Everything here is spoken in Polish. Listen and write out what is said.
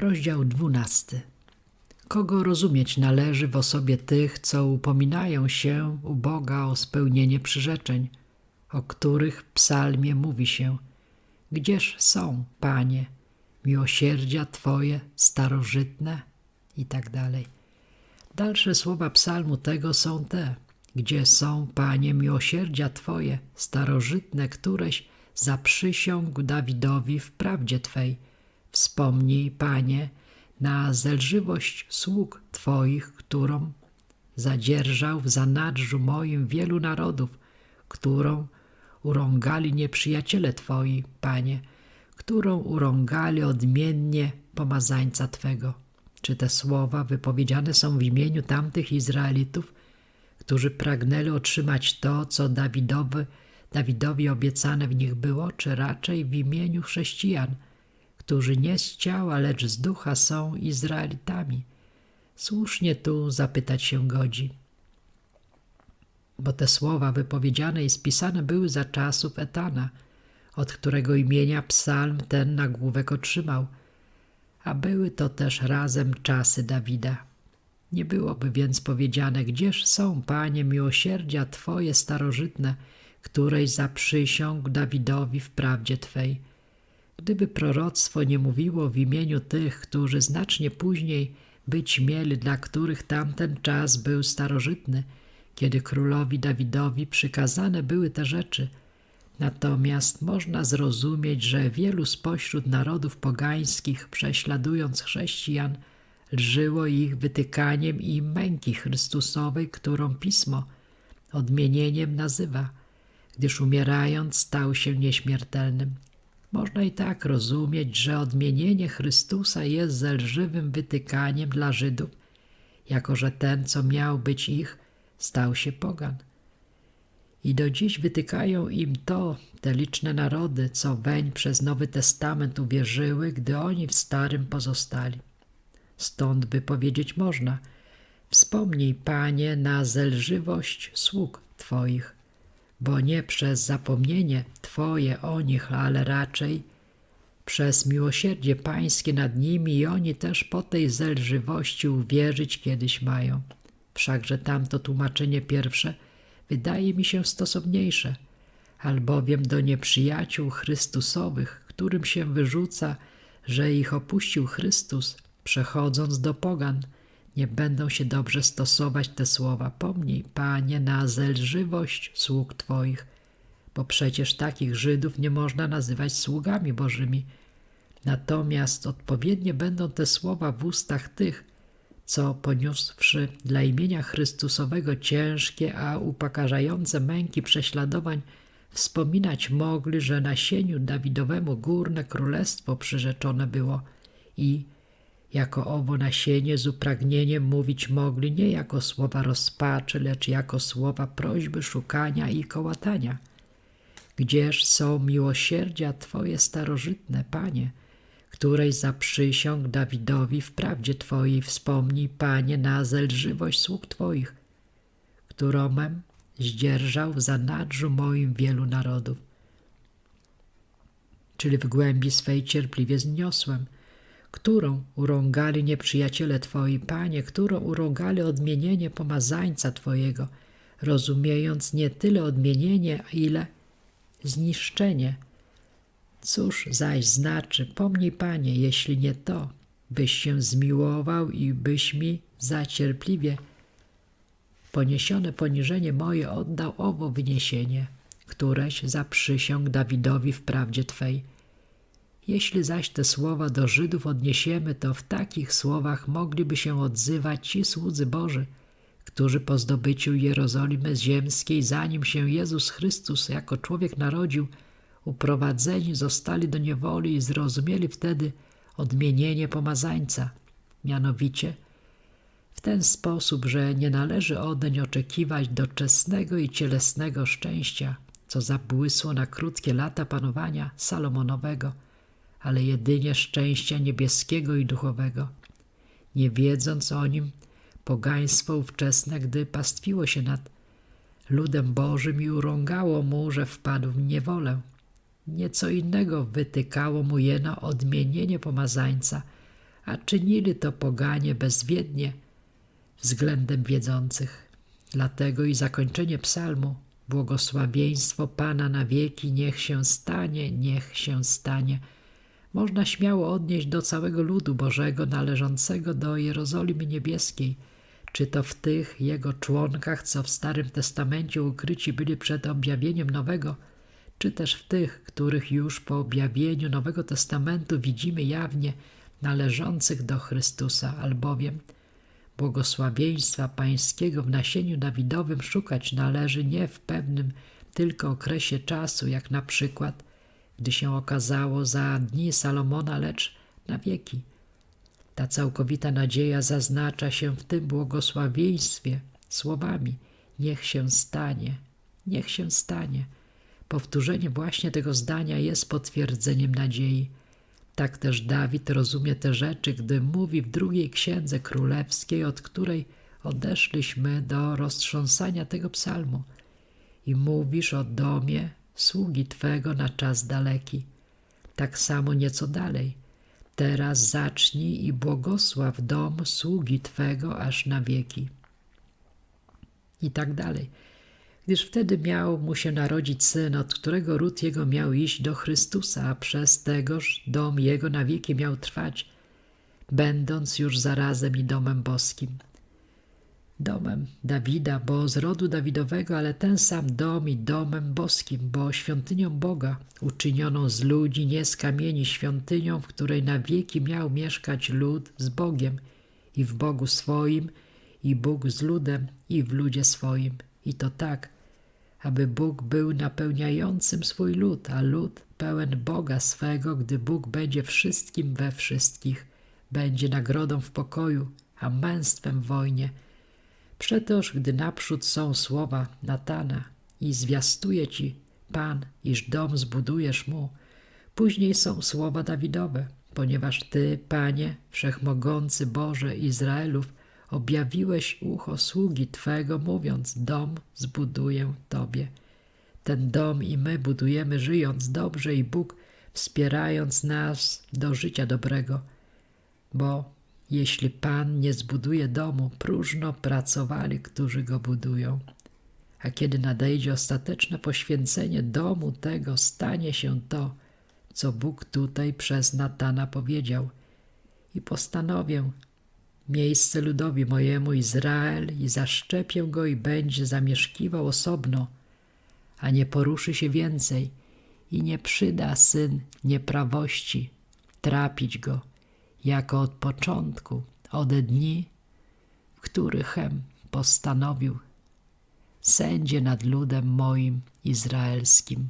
Rozdział dwunasty. Kogo rozumieć należy w osobie tych, co upominają się u Boga o spełnienie przyrzeczeń, o których w psalmie mówi się Gdzież są, Panie, miłosierdzia Twoje starożytne? I tak dalej. Dalsze słowa psalmu tego są te Gdzie są, Panie, miłosierdzia Twoje starożytne, któreś zaprzysiągł Dawidowi w prawdzie Twej. Wspomnij, Panie, na zelżywość sług Twoich, którą zadzierżał w zanadrzu moim wielu narodów, którą urągali nieprzyjaciele Twoi, Panie, którą urągali odmiennie pomazańca Twego. Czy te słowa wypowiedziane są w imieniu tamtych Izraelitów, którzy pragnęli otrzymać to, co Dawidowy, Dawidowi obiecane w nich było, czy raczej w imieniu chrześcijan, którzy nie z ciała, lecz z ducha są Izraelitami? Słusznie tu zapytać się godzi bo te słowa wypowiedziane i spisane były za czasów Etana, od którego imienia psalm ten nagłówek otrzymał, a były to też razem czasy Dawida. Nie byłoby więc powiedziane, gdzież są, Panie, miłosierdzia Twoje starożytne, któreś zaprzysiągł Dawidowi w prawdzie Twej. Gdyby proroctwo nie mówiło w imieniu tych, którzy znacznie później być mieli, dla których tamten czas był starożytny, kiedy królowi Dawidowi przykazane były te rzeczy. Natomiast można zrozumieć, że wielu spośród narodów pogańskich, prześladując chrześcijan, lżyło ich wytykaniem i męki Chrystusowej, którą Pismo odmienieniem nazywa, gdyż umierając stał się nieśmiertelnym. Można i tak rozumieć, że odmienienie Chrystusa jest zelżywym wytykaniem dla Żydów, jako że ten, co miał być ich, stał się pogan. I do dziś wytykają im to te liczne narody, co weń przez Nowy Testament uwierzyły, gdy oni w Starym pozostali. Stąd by powiedzieć można, wspomnij, Panie, na zelżywość sług Twoich, bo nie przez zapomnienie Twoje o nich, ale raczej przez miłosierdzie Pańskie nad nimi i oni też po tej zelżywości uwierzyć kiedyś mają. Wszakże tamto tłumaczenie pierwsze wydaje mi się stosowniejsze, albowiem do nieprzyjaciół Chrystusowych, którym się wyrzuca, że ich opuścił Chrystus, przechodząc do pogan, nie będą się dobrze stosować te słowa. Pomnij, Panie, na zelżywość sług Twoich, bo przecież takich Żydów nie można nazywać sługami Bożymi. Natomiast odpowiednie będą te słowa w ustach tych, co poniósłszy dla imienia Chrystusowego ciężkie, a upokarzające męki prześladowań, wspominać mogli, że nasieniu Dawidowemu górne królestwo przyrzeczone było i jako owo nasienie z upragnieniem mówić mogli nie jako słowa rozpaczy, lecz jako słowa prośby, szukania i kołatania. Gdzież są miłosierdzia Twoje starożytne, Panie, której zaprzysiąg Dawidowi w prawdzie Twojej wspomnij, Panie, na zelżywość sług Twoich, któromem zdzierżał w zanadrzu moim wielu narodów. Czyli w głębi swej cierpliwie zniosłem, którą urągali nieprzyjaciele Twoi, Panie, którą urągali odmienienie pomazańca Twojego, rozumiejąc nie tyle odmienienie, ile zniszczenie – Cóż zaś znaczy, pomnij Panie, jeśli nie to, byś się zmiłował i byś mi zacierpliwie poniesione poniżenie moje oddał owo wyniesienie, któreś zaprzysiąg Dawidowi w prawdzie Twej. Jeśli zaś te słowa do Żydów odniesiemy, to w takich słowach mogliby się odzywać ci słudzy Boży, którzy po zdobyciu Jerozolimy ziemskiej, zanim się Jezus Chrystus jako człowiek narodził, uprowadzeni zostali do niewoli i zrozumieli wtedy odmienienie pomazańca, mianowicie w ten sposób, że nie należy odeń oczekiwać doczesnego i cielesnego szczęścia, co zabłysło na krótkie lata panowania Salomonowego, ale jedynie szczęścia niebieskiego i duchowego. Nie wiedząc o nim, pogaństwo ówczesne, gdy pastwiło się nad ludem Bożym i urągało mu, że wpadł w niewolę, Nieco innego wytykało mu jeno odmienienie pomazańca, a czynili to poganie bezwiednie względem wiedzących. Dlatego i zakończenie psalmu błogosławieństwo Pana na wieki niech się stanie, niech się stanie. Można śmiało odnieść do całego ludu Bożego należącego do Jerozolimy Niebieskiej, czy to w tych jego członkach, co w Starym Testamencie ukryci byli przed objawieniem Nowego, czy też w tych, których już po objawieniu Nowego Testamentu widzimy jawnie należących do Chrystusa, albowiem błogosławieństwa Pańskiego w nasieniu Dawidowym szukać należy nie w pewnym tylko okresie czasu, jak na przykład, gdy się okazało za dni Salomona, lecz na wieki. Ta całkowita nadzieja zaznacza się w tym błogosławieństwie słowami niech się stanie, niech się stanie. Powtórzenie właśnie tego zdania jest potwierdzeniem nadziei. Tak też Dawid rozumie te rzeczy, gdy mówi w drugiej księdze królewskiej, od której odeszliśmy do roztrząsania tego psalmu. I mówisz o domie sługi Twego na czas daleki. Tak samo nieco dalej. Teraz zacznij i błogosław dom sługi Twego aż na wieki. I tak dalej gdyż wtedy miał mu się narodzić syn, od którego ród jego miał iść do Chrystusa, a przez tegoż dom jego na wieki miał trwać, będąc już zarazem i domem boskim. Domem Dawida, bo z rodu Dawidowego, ale ten sam dom i domem boskim, bo świątynią Boga, uczynioną z ludzi, nie z kamieni, świątynią, w której na wieki miał mieszkać lud z Bogiem i w Bogu swoim, i Bóg z ludem, i w ludzie swoim. I to tak, aby Bóg był napełniającym swój lud, a lud pełen Boga swego, gdy Bóg będzie wszystkim we wszystkich, będzie nagrodą w pokoju, a męstwem w wojnie. Przetoż, gdy naprzód są słowa Natana i zwiastuje ci Pan, iż dom zbudujesz mu, później są słowa Dawidowe, ponieważ Ty, Panie, Wszechmogący Boże Izraelów, objawiłeś ucho sługi Twego, mówiąc: Dom zbuduję Tobie. Ten dom i my budujemy, żyjąc dobrze, i Bóg wspierając nas do życia dobrego. Bo jeśli Pan nie zbuduje domu, próżno pracowali, którzy go budują. A kiedy nadejdzie ostateczne poświęcenie domu tego, stanie się to, co Bóg tutaj przez Natana powiedział. I postanowię, miejsce ludowi mojemu Izrael i zaszczepię go i będzie zamieszkiwał osobno, a nie poruszy się więcej i nie przyda syn nieprawości trapić go, jako od początku, od dni, w którychem postanowił sędzie nad ludem moim izraelskim.